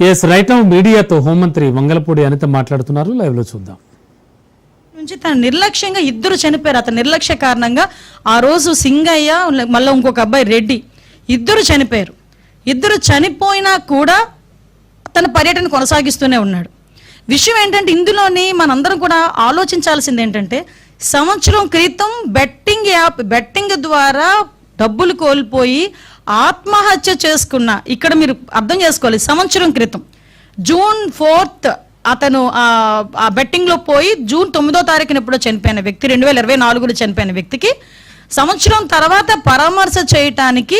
Yes right now మీడియాతో హోంమంత్రి మంగళపూడి అనిత మాట్లాడుతున్నారు. లైవ్లో చూద్దాం. నుంచి తన నిర్లక్ష్యంగా ఇద్దరు చనిపోయారు. అతని నిర్లక్ష్య కారణంగా ఆ రోజు సింగయ్య మళ్ళీ ఇంకొక అబ్బాయి రెడ్డి ఇద్దరు చనిపోయారు. ఇద్దరు చనిపోయినా కూడా తన పర్యటన కొనసాగిస్తూనే ఉన్నాడు. విషయం ఏంటంటే ఇందులోని మనందరం కూడా ఆలోచించాల్సింది ఏంటంటే సంవత్సరం క్రితం బెట్టింగ్ యాప్ బెట్టింగ్ ద్వారా డబ్బులు కోల్పోయి ఆత్మహత్య చేసుకున్న ఇక్కడ మీరు అర్థం చేసుకోవాలి సంవత్సరం క్రితం. జూన్ ఫోర్త్ అతను ఆ- బెట్టింగ్లో పోయి జూన్ తొమ్మిదో తారీఖున ఎప్పుడో చనిపోయిన వ్యక్తి రెండు వేల ఇరవై నాలుగులో చనిపోయిన వ్యక్తికి సంవత్సరం తర్వాత పరామర్శ చేయటానికి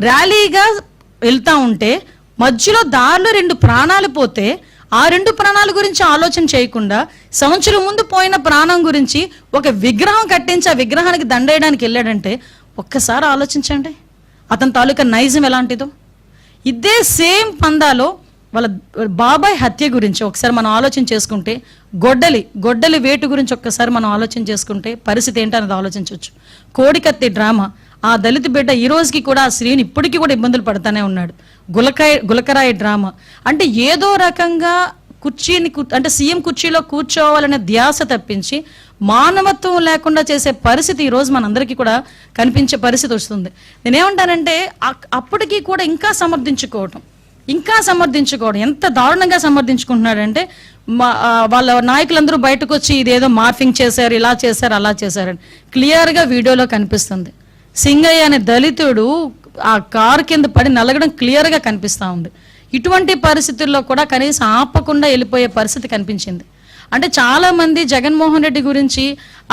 ర్యాలీగా వెళ్తా ఉంటే మధ్యలో దారిలో రెండు ప్రాణాలు పోతే ఆ రెండు ప్రాణాల గురించి ఆలోచన చేయకుండా సంవత్సరం ముందు పోయిన ప్రాణం గురించి ఒక విగ్రహం కట్టించి ఆ విగ్రహానికి దండేయడానికి వెళ్ళాడంటే ఒక్కసారి ఆలోచించండి. అతని తాలూకా నైజం ఎలాంటిదో? ఇదే సేమ్ పందాలో వాళ్ళ బాబాయ్ హత్య గురించి ఒకసారి మనం ఆలోచన చేసుకుంటే గొడ్డలి గొడ్డలి వేటు గురించి ఒక్కసారి మనం ఆలోచన చేసుకుంటే పరిస్థితి ఏంటనేది ఆలోచించవచ్చు. కోడికత్తి డ్రామా. ఆ దళిత బిడ్డ ఈ రోజుకి కూడా ఆ స్త్రీని ఇప్పటికీ కూడా ఇబ్బందులు పడుతూనే ఉన్నాడు. గులకాయ గులకరాయి డ్రామా. అంటే ఏదో రకంగా కుర్చీని అంటే సీఎం కుర్చీలో కూర్చోవాలనే ధ్యాస తప్పించి మానవత్వం లేకుండా చేసే పరిస్థితి ఈ రోజు మనందరికీ కూడా కనిపించే పరిస్థితి వస్తుంది. నేనేమంటానంటే అప్పటికీ కూడా ఇంకా సమర్థించుకోవటం. ఇంకా సమర్థించుకోవడం ఎంత దారుణంగా సమర్థించుకుంటున్నాడంటే మా వాళ్ళ నాయకులందరూ బయటకు వచ్చి ఇదేదో మార్ఫింగ్ చేశారు ఇలా చేశారు అలా చేశారని క్లియర్గా వీడియోలో కనిపిస్తుంది. సింగయ్య అనే దళితుడు ఆ కారు కింద పడి నలగడం క్లియర్గా కనిపిస్తూ ఉంది. ఇటువంటి పరిస్థితుల్లో కూడా కనీసం ఆపకుండా వెళ్ళిపోయే పరిస్థితి కనిపించింది. అంటే చాలా మంది జగన్మోహన్ రెడ్డి గురించి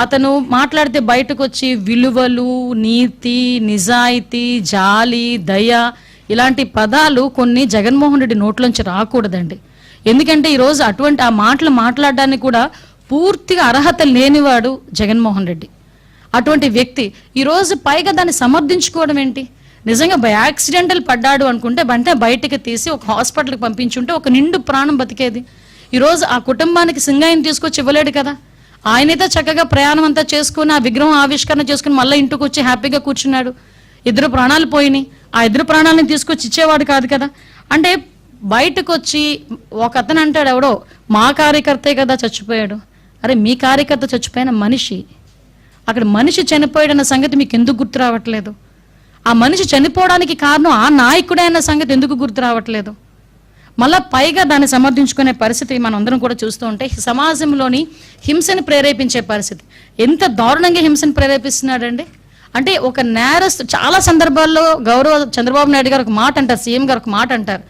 అతను మాట్లాడితే బయటకు వచ్చి విలువలు నీతి నిజాయితీ జాలి దయ ఇలాంటి పదాలు కొన్ని జగన్మోహన్ రెడ్డి నోట్లోంచి రాకూడదండి. ఎందుకంటే ఈరోజు అటువంటి ఆ మాటలు మాట్లాడడానికి కూడా పూర్తిగా అర్హత లేనివాడు జగన్మోహన్ రెడ్డి. అటువంటి వ్యక్తి ఈరోజు పైగా దాన్ని సమర్థించుకోవడం ఏంటి? నిజంగా బై యాక్సిడెంటల్ పడ్డాడు అనుకుంటే వెంటనే బయటకు తీసి ఒక హాస్పిటల్కి పంపించుంటే ఒక నిండు ప్రాణం బతికేది. ఈరోజు ఆ కుటుంబానికి సింగాయిని తీసుకొచ్చి ఇవ్వలేడు కదా. ఆయనైతే చక్కగా ప్రయాణం అంతా చేసుకుని ఆ విగ్రహం ఆవిష్కరణ చేసుకుని మళ్ళీ ఇంటికి వచ్చి హ్యాపీగా కూర్చున్నాడు. ఇద్దరు ప్రాణాలు పోయినాయి. ఆ ఇద్దరు ప్రాణాలను తీసుకొచ్చి ఇచ్చేవాడు కాదు కదా. అంటే బయటకు వచ్చి ఒక అతను అంటాడు ఎవడో మా కార్యకర్తే కదా చచ్చిపోయాడు. అరే మీ కార్యకర్త చచ్చిపోయిన మనిషి. అక్కడ మనిషి చనిపోయాడన్న సంగతి మీకు ఎందుకు గుర్తు రావట్లేదు? ఆ మనిషి చనిపోవడానికి కారణం ఆ నాయకుడే అన్న సంగతి ఎందుకు గుర్తు రావట్లేదు? మళ్ళా పైగా దాన్ని సమర్థించుకునే పరిస్థితి మనం అందరం కూడా చూస్తూ ఉంటే సమాజంలోని హింసను ప్రేరేపించే పరిస్థితి. ఎంత దారుణంగా హింసను ప్రేరేపిస్తున్నాడండి. అంటే ఒక నేరస్తు చాలా సందర్భాల్లో గౌరవ చంద్రబాబు నాయుడు గారు ఒక మాట అంటారు సీఎం గారు ఒక మాట అంటారు.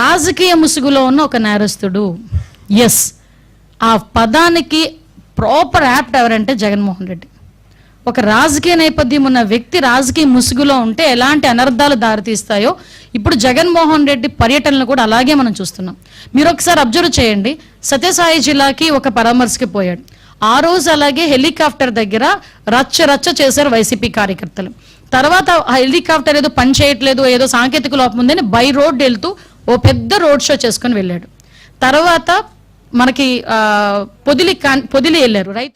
రాజకీయ ముసుగులో ఉన్న ఒక నేరస్తుడు ఎస్ ఆ పదానికి ప్రాపర్ యాప్ట్ ఎవరంటే జగన్మోహన్ రెడ్డి. ఒక రాజకీయ నేపథ్యం ఉన్న వ్యక్తి రాజకీయ ముసుగులో ఉంటే ఎలాంటి అనర్థాలు దారితీస్తాయో ఇప్పుడు జగన్మోహన్ రెడ్డి పర్యటనలు కూడా అలాగే మనం చూస్తున్నాం. మీరు ఒకసారి అబ్జర్వ్ చేయండి. సత్యసాయి జిల్లాకి ఒక పరామర్శకి పోయాడు. ఆ రోజు అలాగే హెలికాప్టర్ దగ్గర రచ్చ రచ్చ చేశారు వైసీపీ కార్యకర్తలు. తర్వాత హెలికాప్టర్ ఏదో పని చేయట్లేదు ఏదో సాంకేతిక లోపం ఉందని బై రోడ్ వెళ్తూ ఓ పెద్ద రోడ్ షో చేసుకుని వెళ్ళాడు. తర్వాత మనకి పొదిలి కాన్- పొదిలి వెళ్ళారు రైట్